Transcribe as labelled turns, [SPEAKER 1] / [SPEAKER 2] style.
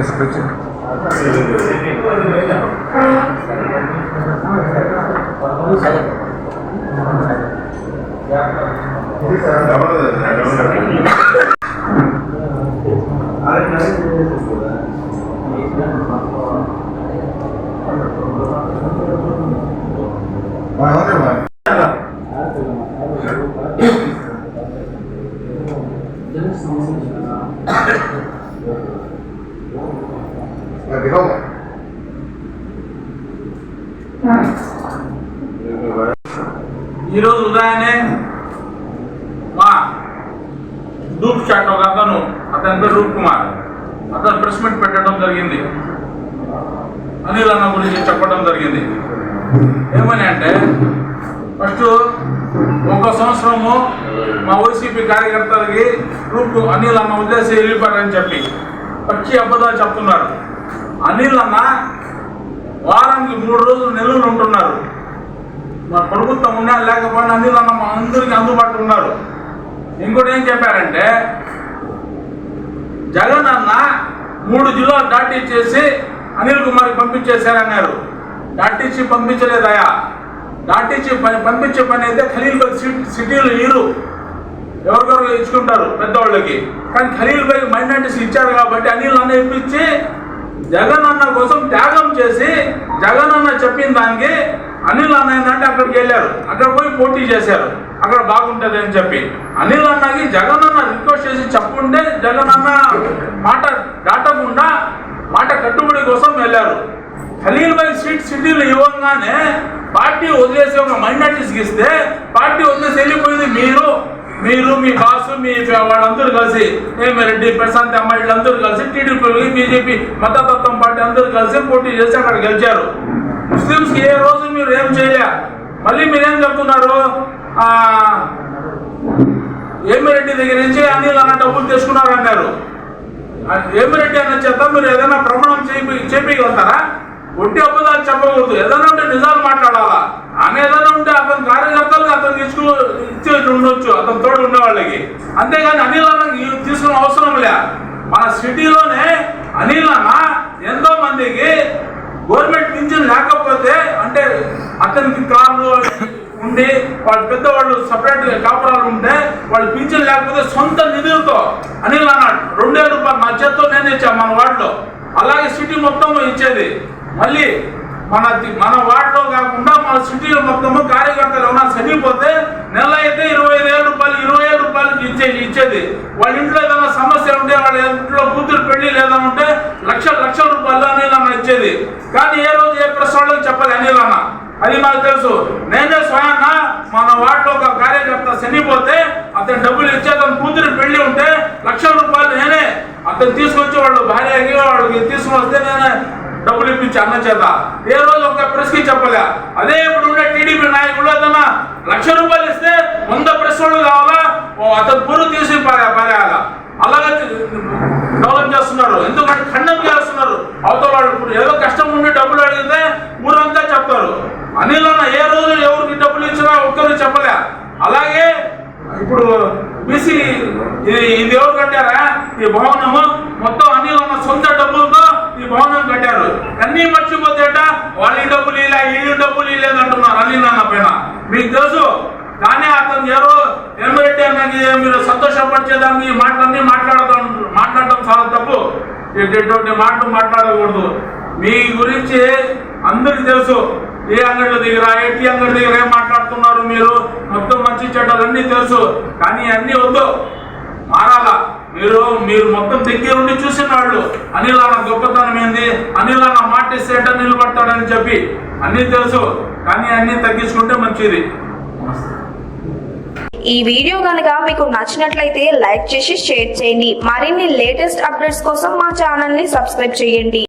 [SPEAKER 1] తీసుకొచ్చింది Thank you. ఈరోజు ఉదయాన్నే మా డూప్ చాట్ ఒక అతను అతని పేరు రూప్ కుమార్. అతను ప్రెస్ మీట్ పెట్టడం జరిగింది. అనిల్ అన్న గురించి చెప్పడం జరిగింది. ఏమని అంటే ఫస్ట్ ఒక సంవత్సరము మా వైసీపీ కార్యకర్తలకి రూప్ అనిల్ అన్న ఉద్దేశం వెళ్ళిపోయారని చెప్పి. పచ్చి అబద్ధాలు చెప్తున్నారు. అనిల్ అన్న వారానికి మూడు రోజులు నెల్లూరు ఉంటున్నారు. మా ప్రభుత్వం ఉన్నా లేకపోయినా అనిల్ అన్న మా అందరికీ అందుబాటులో ఉన్నారు. ఇంకోటి ఏం చెప్పారంటే జగన్ అన్న మూడు జిల్లాలు దాటిచ్చేసి అనిల్ కుమార్కి పంపించేశారన్నారు. దాటిచ్చి పంపించలేదయా? దాటిచ్చి పని పంపించే పని అయితే ఖలీల్ సిటీలు ఇరు ఎవరికొరకు ఇచ్చుకుంటారు పెద్దవాళ్ళకి. కానీ ఖలీల్ బై మైనార్టీస్ ఇచ్చారు కాబట్టి అనిల్ అన్న ఇప్పించి జగన్ అన్న కోసం త్యాగం చేసి జగన్ అన్న చెప్పిన దానికి అనిల్ అన్న ఏంటంటే అక్కడికి వెళ్ళారు. అక్కడ పోయి పోటీ చేశారు. అక్కడ బాగుంటుంది అని చెప్పి. అనిల్ అన్నకి జగన్ అన్న రిక్వెస్ట్ చేసి చెప్పుంటే జగన్ అన్న మాట దాటకుండా మాట కట్టుబడి కోసం వెళ్ళారు. ఖలీల్ భాయ్ సీట్ సిటీలు ఇవ్వగానే పార్టీ వదిలేసి ఒక మైనార్టీస్కి ఇస్తే పార్టీ వదిలేసి వెళ్ళిపోయింది మీరు. మీరు మీ బాసు మీ వాళ్ళందరూ కలిసి రెడ్డి ప్రశాంత్ అమ్మ వీళ్ళందరూ కలిసి టీడీపీ బీజేపీ మతతత్వం పార్టీ అందరూ కలిసి పోటీ చేసి అక్కడ గెలిచారు. ముస్లిమ్స్ ఏ రోజు మీరు ఏం చేయలే? మళ్ళీ మీరేం చెప్తున్నారు? ఆ, ఏమిరెడ్డి దగ్గర నుంచి అనిల్ అన్న డబ్బులు తెచ్చుకున్నారు అన్నారు. ఆ ఏమిరెడ్డి అన్న చేత మీరు ఏదైనా ప్రమాణం చేపి చేపించగలుగుతారా ఒట్టి అబద్ధాలు చెప్పకూడదు. ఏదైనా ఉంటే నిజాలు మాట్లాడాలా? ఆయన ఏదైనా ఉంటే అతని కార్యకర్తలకు అతను తీసుకుని ఇచ్చి ఉండొచ్చు. అతని తోడు ఉండేవాళ్ళకి అంతేగాని అనిల్ అన్న తీసుకున్న అవసరం లే. మన సిటీలోనే అనిల్ అన్న ఎంతో మందికి గవర్నమెంట్ పింఛన్ లేకపోతే అంటే అతనికి కార్లు ఉండి వాళ్ళ పెద్దవాళ్ళు సపరేట్ కాపురాలు ఉంటే వాళ్ళు పింఛన్ లేకపోతే సొంత నిధులతో అనిల్ అన్నాడు రెండే రూపాయలు నా చేత్తో నేను ఇచ్చా మన వార్డులో. అలాగే సిటీ మొత్తం ఇచ్చేది. మళ్ళీ మన మన వార్డులో కాకుండా మన సిటీలో మొత్తము కార్యకర్తలు ఏమైనా చనిపోతే నెల అయితే ఇరవై ఐదు వేల రూపాయలు ఇరవై ఏడు రూపాయలు ఇచ్చే ఇచ్చేది. వాళ్ళ ఇంట్లో ఏదైనా సమస్య ఉంటే వాళ్ళ ఇంట్లో కూతురు పెళ్ళి లేదా ఉంటే లక్ష లక్షల రూపాయలు అనేలా ఇచ్చేది. కానీ ఏ రోజు ఏ ప్రెస్ వాళ్ళకి చెప్పాలి అన్న. అది మాకు తెలుసు. నేనే స్వయాన్న మన వార్డులో ఒక కార్యకర్త చనిపోతే అతను డబ్బులు ఇచ్చి అతను కూతురు పెళ్ళి ఉంటే లక్షల రూపాయలు నేనే. అతను తీసుకొచ్చి వాళ్ళు భార్యకి వాళ్ళకి తీసుకొస్తే నేనే డబ్బులు ఇప్పించి అన్న చేత ఏ రోజు ఒక ప్రెస్కి చెప్పలే. అదే ఇప్పుడు ఉండే టీడీపీ నాయకులు ఏదన్నా లక్ష రూపాయలు ఇస్తే వంద ప్రెస్ వాళ్ళు కావాలా? ఓ అతను పూర్వ తీసి పారే- అలాగే డెవలప్ చేస్తున్నారు. ఎందుకంటే ఖండం చేస్తున్నారు. అవతల వాళ్ళు ఇప్పుడు ఏదో కష్టం ఉండి డబ్బులు అడిగితే ఊరంతా చెప్తారు. అనిల్ అన్న ఏ రోజు ఎవరికి డబ్బులు ఇచ్చినా ఒక్కరు చెప్పలే. అలాగే ఇప్పుడు బీసీ ఇది ఇది ఎవరు కట్టారా? ఈ భవనము మొత్తం అనిల్ అన్న సొంత డబ్బులతో ఈ భవనం కట్టారు. అన్నీ మర్చిపోతేట వాళ్ళ డబ్బులు ఇలా ఈ డబ్బులు ఇలేదు అంటున్నారు. అల్లి నాన్న పైన. మీకు తెలుసు కానీ అతను ఎవరో ఎమ్మెల్యే అన్నది మీరు సంతోషపరిచేదానికి ఈ మాటలన్నీ మాట్లాడటం మాట్లాడటం చాలా తప్పు. ఇటువంటి మాటలు మాట్లాడకూడదు. మీ గురించి అందరికి తెలుసు. ఏ అంగడి దగ్గర ఏటీ అంగడి దగ్గర ఏం మాట్లాడుతున్నారు మీరు? మొత్తం మంచి చెడ్డలన్నీ తెలుసు. కానీ అన్నీ వద్దు. మారాలా? మీరు మీరు మొత్తం దగ్గరుండి చూసిన వాళ్ళు అనిల్ అన్న గొప్పతనం ఏంది? అనిల్ అన్న మాట ఇస్తే నిలబడతాడని చెప్పి అన్నీ తెలుసు కానీ అన్నీ తగ్గించుకుంటే మంచిది.
[SPEAKER 2] ఈ వీడియో కనుక మీకు నచ్చినట్లయితే లైక్ చేసి షేర్ చేయండి. మరిన్ని లేటెస్ట్ అప్డేట్స్ కోసం మా ఛానల్ని సబ్స్క్రైబ్ చేయండి.